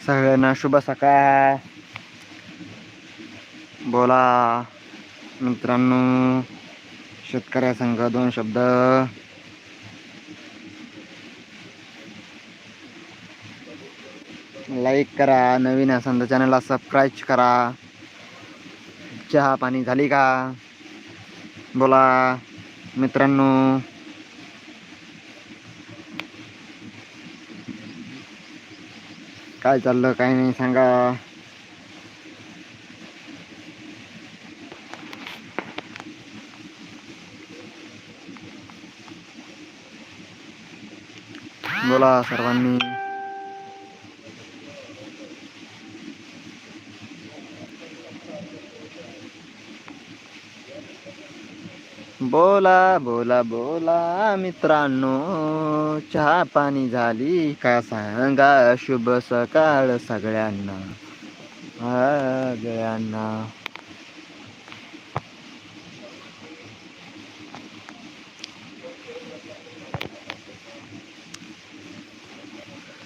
सगळ्यांना शुभ सकाळ. बोला मित्रांनो शेतकऱ्या संघ दोन शब्द. लाईक करा. नवीन असाल तर चॅनलला सबस्क्राईब करा. चहा पाणी झाली का? बोला. मित्रांनो. काय चाललं काय नाही सांगा. बोला सर्वांनी. बोला बोला बोला मित्रांनो चहा पाणी झाली का सांगा शुभ सकाळ सगळ्यांना सगळ्यांना.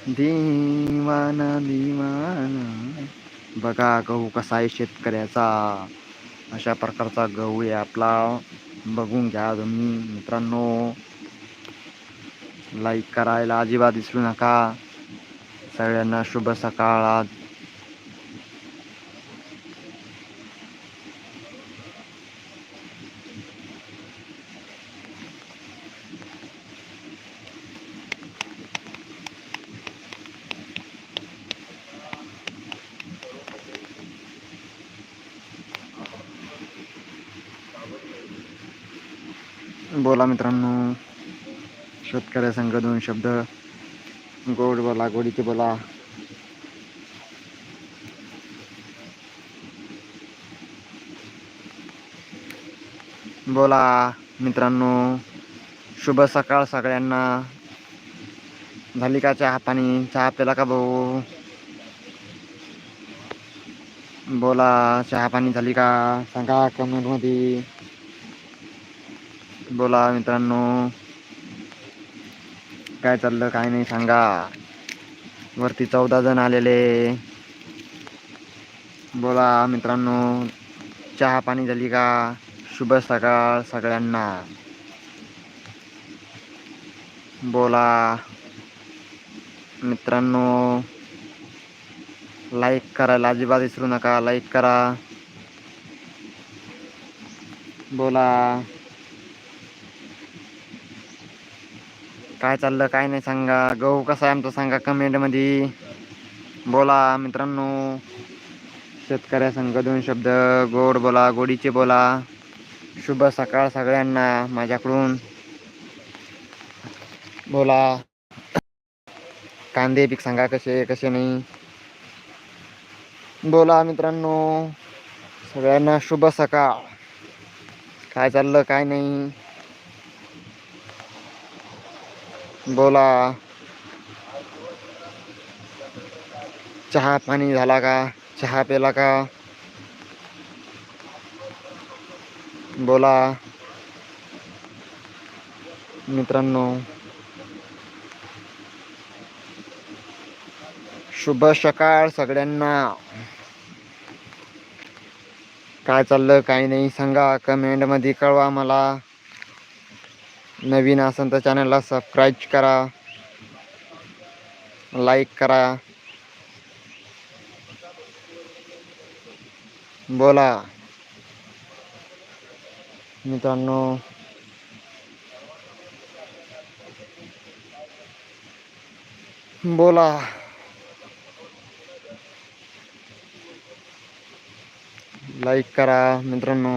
दिवाना दिवाना बघा गहू कसा आहे शेतकऱ्याचा. अशा प्रकारचा गहू आहे आपला. बघून घ्या तुम्ही. मित्रांनो लाईक करायला अजिबात विसरू नका. सगळ्यांना शुभ सकाळ बोला मित्रांनो. शेतकऱ्या संघ दोन शब्द. गोड बोला गोडीचे बोला. बोला मित्रांनो. शुभ सकाळ सगळ्यांना. झाली का चहा पाणी चहा प्याला का भाऊ? बोला चहा पाणी झाली का? सांगा कमेंटमध्ये बोला मित्रांनो. काय चाललं काय नाही सांगा. वरती चौदा जण आलेले. बोला मित्रांनो चहा पाणी झाली का? शुभ सकाळ सगळ्यांना. बोला मित्रांनो लाईक करायला अजिबात विसरू नका लाईक करा. बोला. काय चाललं काय नाही सांगा. गहू कसा आहे आमचा सांगा कमेंटमध्ये. बोला मित्रांनो. शेतकऱ्या संघ दोन शब्द. गोड बोला गोडीचे बोला. शुभ सकाळ सगळ्यांना माझ्याकडून. बोला. कांदे पीक सांगा कसे कसे नाही. बोला मित्रांनो. सगळ्यांना शुभ सकाळ. काय चाललं काय नाही. बोला. चहा पाणी झाला का? चहा पेला का? बोला. मित्रांनो. शुभ सकाळ सगळ्यांना. काय चाललं काय नाही सांगा. कमेंटमध्ये कळवा मला. नवीन असेल तर चॅनलला सबस्क्राईब करा. लाईक करा. बोला. मित्रांनो. बोला. लाईक करा मित्रांनो.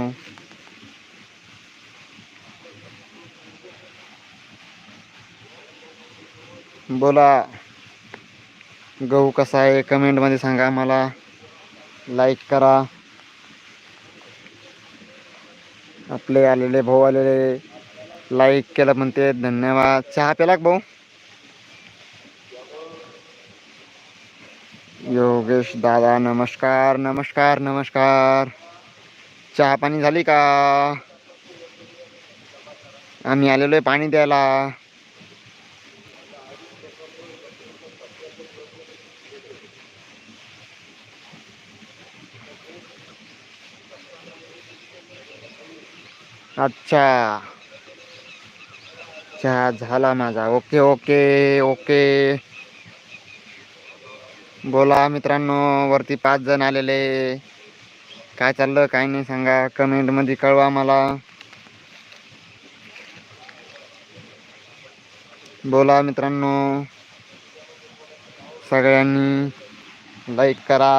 बोला. गहू कसा आहे? कमेंटमध्ये सांगा मला लाईक करा. आपले आलेले भाऊ आलेले. लाईक केलं म्हणते. धन्यवाद. चहा पेला भाऊ? योगेश दादा नमस्कार नमस्कार नमस्कार. चहा पाणी झाली का? आम्ही आलेलो आहे पाणी द्यायला अच्छा. चहा झाला माझा. Okay okay okay. बोला मित्रांनो वरती पाच जण आलेले. काय चाललं काय नाही सांगा. कमेंटमध्ये कळवा मला. बोला मित्रांनो. सगळ्यांनी लाईक करा.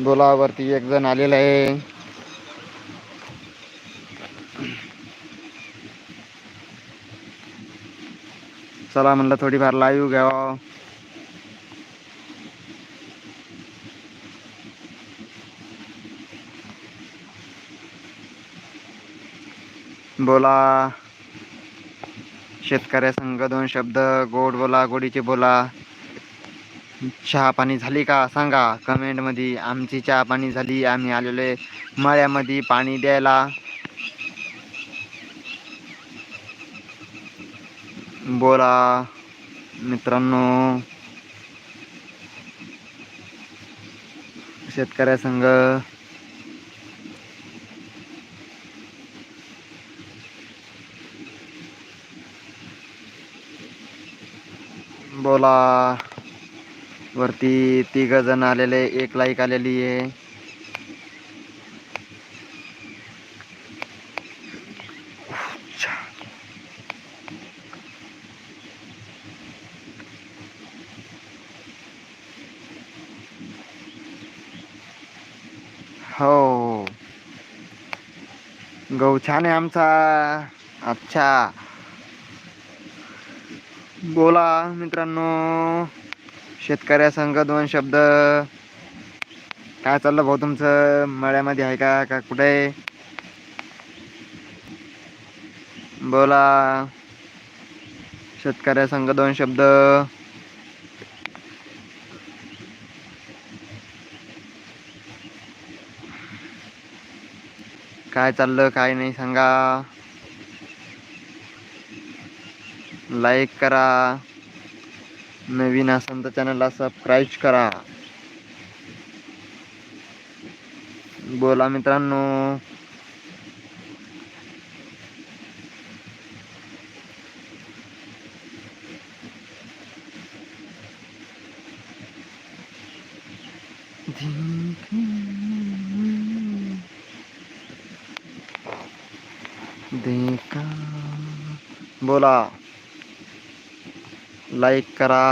बोला वरती एक जण आलेला आहे. चला म्हणलं थोडीफार लाईव्ह घ्यावा. बोला. शेतकऱ्या संघ दोन शब्द गोड बोला गोडीचे बोला. चहा पाणी झाली का? सांगा. कमेंटमध्ये आमची चहा पाणी झाली. आम्ही आलेले मळ्यामध्ये पाणी द्यायला. बोला मित्रांनो. शेतकऱ्या संघ बोला. वरती तिघ जण आलेले एक लाईक आलेली आहे हो. गहू छान आहे आमचा अच्छा. बोला मित्रांनो शेतकऱ्या संघ दोन शब्द. काय चाललं भाऊ तुमचं? मळ्यामध्ये आहे का? का कुठे? बोला. शेतकऱ्या संघ दोन शब्द. काय चाललं काय नाही सांगा. लाईक करा. नवीन असेल तर चॅनलला सबस्क्राईब करा. बोला मित्रांनो. देखा। बोला। लाईक करा।